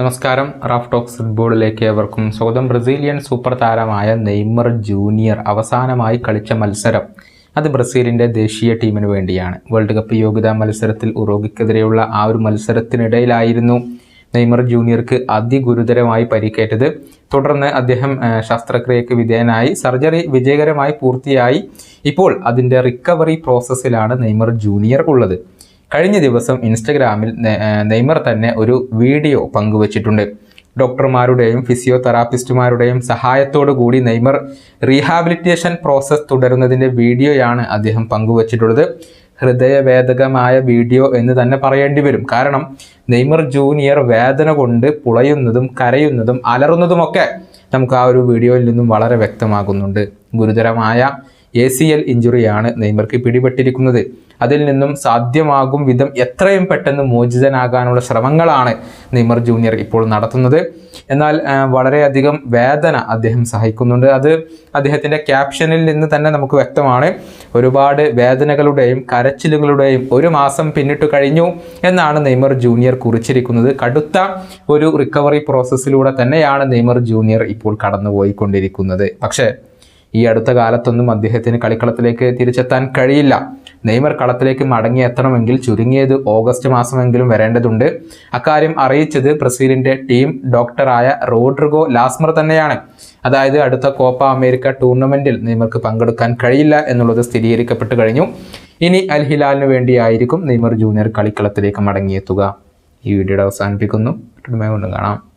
നമസ്കാരം. Raf talks ഫുട്ബോളിലേക്ക് ഏവർക്കും സ്വാഗതം. ബ്രസീലിയൻ സൂപ്പർ താരമായ നെയ്മർ ജൂനിയർ അവസാനമായി കളിച്ച മത്സരം അത് ബ്രസീലിന്റെ ദേശീയ ടീമിന് വേണ്ടിയാണ്. വേൾഡ് കപ്പ് യോഗ്യതാ മത്സരത്തിൽ ഉറോഗിക്കെതിരെയുള്ള ആ ഒരു മത്സരത്തിനിടയിലായിരുന്നു നെയ്മർ ജൂനിയർക്ക് അതിഗുരുതരമായി പരിക്കേറ്റത്. തുടർന്ന് അദ്ദേഹം ശസ്ത്രക്രിയയ്ക്ക് വിധേയനായി. സർജറി വിജയകരമായി പൂർത്തിയായി. ഇപ്പോൾ അതിന്റെ റിക്കവറി പ്രോസസ്സിലാണ് നെയ്മർ ജൂനിയർ ഉള്ളത്. കഴിഞ്ഞ ദിവസം ഇൻസ്റ്റഗ്രാമിൽ നെയ്മർ തന്നെ ഒരു വീഡിയോ പങ്കുവച്ചിട്ടുണ്ട്. ഡോക്ടർമാരുടെയും ഫിസിയോതെറാപ്പിസ്റ്റുമാരുടെയും സഹായത്തോടു കൂടി നെയ്മർ റീഹാബിലിറ്റേഷൻ പ്രോസസ്സ് തുടരുന്നതിന്റെ വീഡിയോയാണ് അദ്ദേഹം പങ്കുവച്ചിട്ടുള്ളത്. ഹൃദയവേദകമായ വീഡിയോ എന്ന് തന്നെ പറയേണ്ടി വരും. കാരണം നെയ്മർ ജൂനിയർ വേദന കൊണ്ട് പുളയുന്നതും കരയുന്നതും അലറുന്നതുമൊക്കെ നമുക്ക് ആ ഒരു വീഡിയോയിൽ നിന്നും വളരെ വ്യക്തമാകുന്നുണ്ട്. ഗുരുതരമായ എ സി എൽ ഇഞ്ചുറിയാണ് നെയ്മർക്ക് പിടിപെട്ടിരിക്കുന്നത്. അതിൽ നിന്നും സാധ്യമാകും വിധം എത്രയും പെട്ടെന്ന് മോചിതനാകാനുള്ള ശ്രമങ്ങളാണ് നെയ്മർ ജൂനിയർ ഇപ്പോൾ നടത്തുന്നത്. എന്നാൽ വളരെയധികം വേദന അദ്ദേഹം സഹിക്കുന്നുണ്ട്. അത് അദ്ദേഹത്തിന്റെ ക്യാപ്ഷനിൽ നിന്ന് തന്നെ നമുക്ക് വ്യക്തമാണ്. ഒരുപാട് വേദനകളുടെയും കരച്ചിലുകളുടെയും ഒരു മാസം പിന്നിട്ട് കഴിഞ്ഞു എന്നാണ് നെയ്മർ ജൂനിയർ കുറിച്ചിരിക്കുന്നത്. കടുത്ത ഒരു റിക്കവറി പ്രോസസ്സിലൂടെ തന്നെയാണ് നെയ്മർ ജൂനിയർ ഇപ്പോൾ കടന്നുപോയിക്കൊണ്ടിരിക്കുന്നത്. പക്ഷേ ഈ അടുത്ത കാലത്തൊന്നും അദ്ദേഹത്തിന് കളിക്കളത്തിലേക്ക് തിരിച്ചെത്താൻ കഴിയില്ല. നെയ്മർ കളത്തിലേക്ക് മടങ്ങി എത്തണമെങ്കിൽ ചുരുങ്ങിയത് ഓഗസ്റ്റ് മാസമെങ്കിലും വരേണ്ടതുണ്ട്. അക്കാര്യം അറിയിച്ചത് ബ്രസീലിന്റെ ടീം ഡോക്ടറായ റോഡ്രിഗോ ലാസ്മർ തന്നെയാണ്. അതായത് അടുത്ത കോപ്പ അമേരിക്ക ടൂർണമെന്റിൽ നെയ്മർക്ക് പങ്കെടുക്കാൻ കഴിയില്ല എന്നുള്ളത് സ്ഥിരീകരിക്കപ്പെട്ടു കഴിഞ്ഞു. ഇനി അൽ ഹിലാലിന് വേണ്ടിയായിരിക്കും നെയ്മർ ജൂനിയർ കളിക്കളത്തിലേക്ക് മടങ്ങിയെത്തുക. ഈ വീഡിയോയുടെ അവസാനിപ്പിക്കുന്നു. കാണാം.